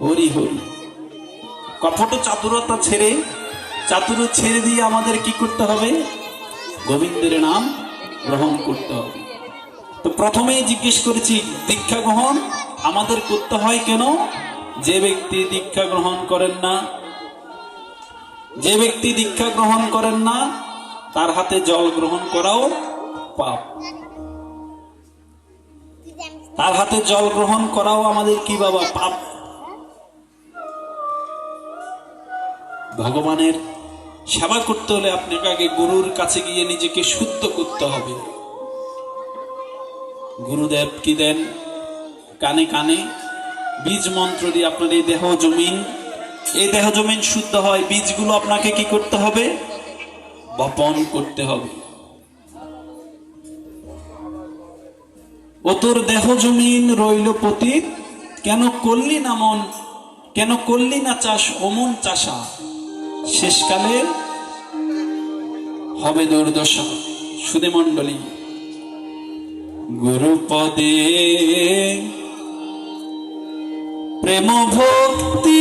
হরি হরি। কপট চাতুরতা ছেড়ে, চাতুর ছেড়ে দিয়ে আমাদের কি করতে হবে? গোবিন্দের নাম গ্রহণ করতে হবে। তো প্রথমেই জিজ্ঞেস করেছি, দীক্ষা গ্রহণ আমাদের করতে হয় কেন? যে ব্যক্তি দীক্ষা গ্রহণ করেন না, যে ব্যক্তি দীক্ষা গ্রহণ করেন না, তার হাতে জল গ্রহণ করাও পাপ। তার হাতে জল গ্রহণ করাও আমাদের কি বাবা, পাপ। ভগবানের সেবা করতে হলে আপনাকে আগে গুরুর কাছে গিয়ে নিজেকে শুদ্ধ করতে হবে। গুরুদেব কি দেন? কানে কানে বীজ মন্ত্র দিয়ে আপনার এই দেহ জমিন, এই দেহ জমিন শুদ্ধ হয়, বীজগুলো আপনাকে কি করতে হবে? বপন করতে হবে। ও তোর দেহ জমিন রইল পতীত, কেন করলি না মন, কেন করলি না চাষ অমন চাষা? শেষকালে হবে দুর্দশা। সুদে মণ্ডলী, গুরুপদে প্রেম ভক্তি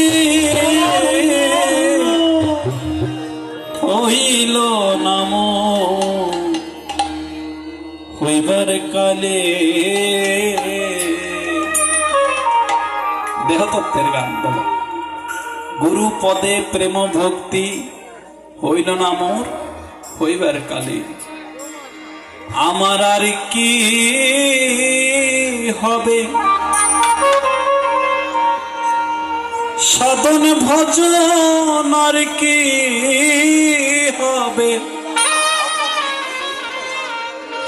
হইল নাম। হইবার কালে দেহতত্ত্বের গান বলো। গুরু পদে প্রেম ভক্তি হইল না মোর, হইবার কালে। আমার আর কি হবে? সাধন ভজন আর কি হবে?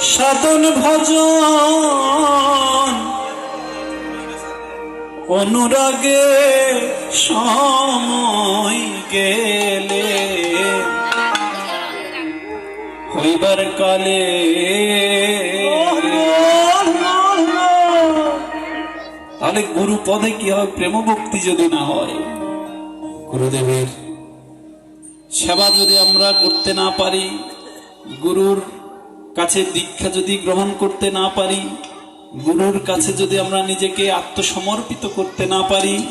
সাধন ভজন অনুরাগে সময় গেলে হইবার কালে তাহলে গুরু পদে কি হয়? প্রেম ভক্তি যদি না হয়, গুরুদেবের সেবা যদি আমরা করতে না পারি, গুরুর কাছে দীক্ষা যদি গ্রহণ করতে না পারি গুরুর কাছে যদি আমরা নিজেকে আত্মসমর্পিত করতে না পারি,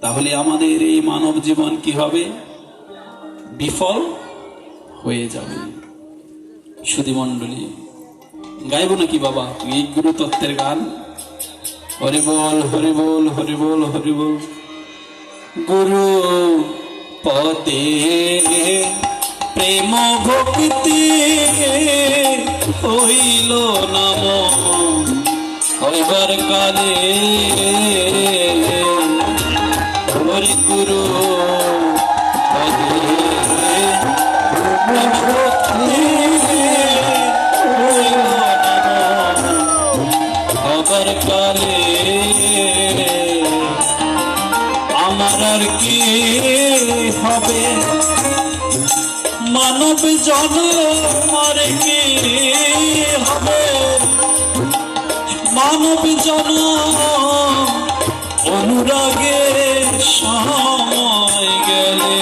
তাহলে আমাদের এই মানব জীবন কি হবে? বিফল হয়ে যাবে। সুধী মণ্ডলী, গাইব নাকি বাবা? এই গুরু তত্ত্বের গান। হরি বল হরি বল হরি বল হরি বল। গুরু পদে প্রেম ভক্তি হইল নাম হইবার কালে হরি গুরু খবর কালে আমার আর কি হবে? মানব জন আর কি হবে? মানব জন অনুরাগে সময় গেলে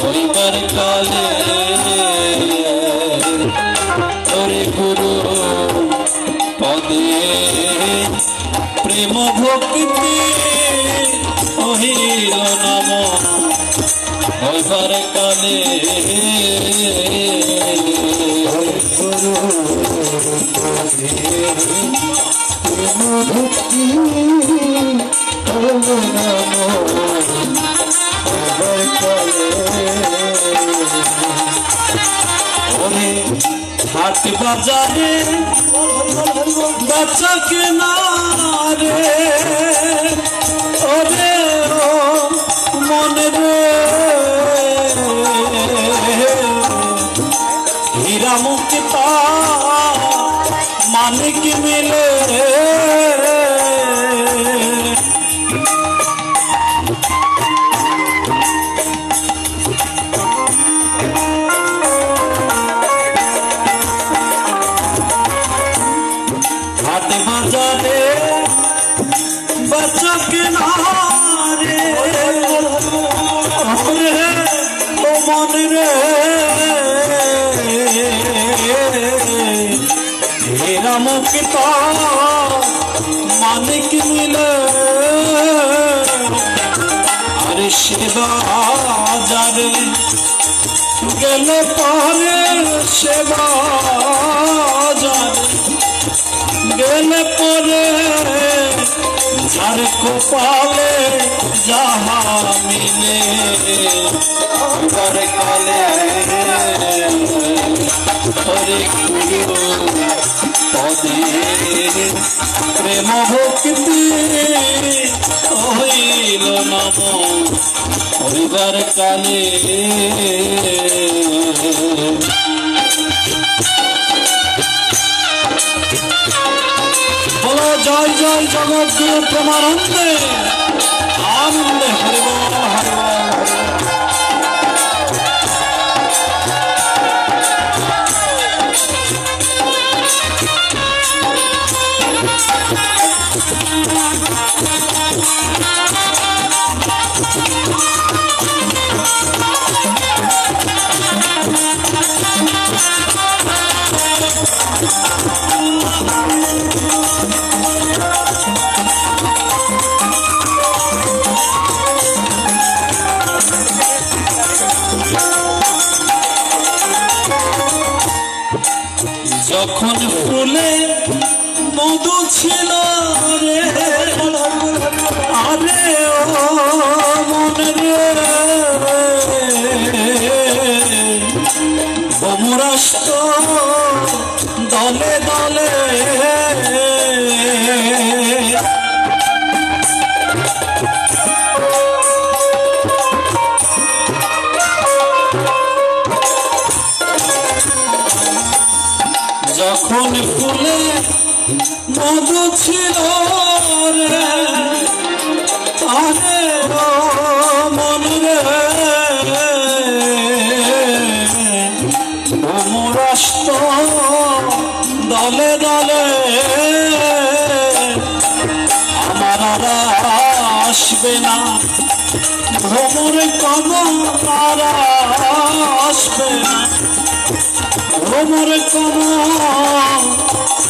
হইবার কালে হরে গুরু পদে প্রেম ভক্তি অহিল নাম হইবার কালে হাট বাজারে বাচ্চা কেনা মুক্তা মানিক মিলে সেবা যারে গেলে পরে সেবা যারে গেলে পরে যার কপালে যাহা মিলে তার কালে হরে গুরু পদে প্রেম ভক্তি হইল নম হরিবার কালে জয় জয় জগৎ প্রমানন্দে। আনন্দে হরিব ছিল রে আরে ও মন রে অমরাষ্ট দলে দলে। যখন ফুলে মধু ছিল রে আরে মন রে অমরাষ্ট দলে দলে আমার আসবে না ভ্রমর কম আর আসবে না ভ্রমর কম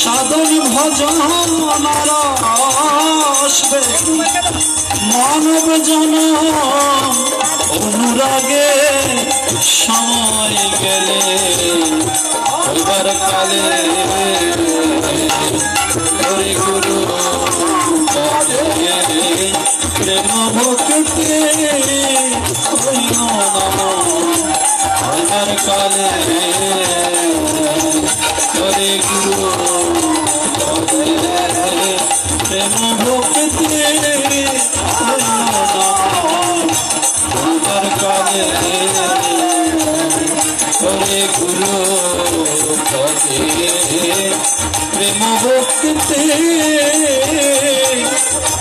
সাধন ভজন আমার আসবে। মানব জন অনুরাগে সময় গেলে এবার কালে গুরু প্রেম ভক্তি এবার কালে হরে গুরু প্রেম ভক্তি হরে গুরু প্রেম ভক্তি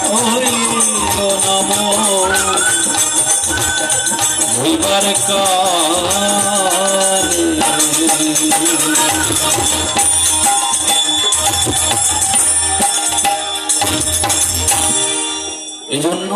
হইল নম হইবার কালে এই জন্য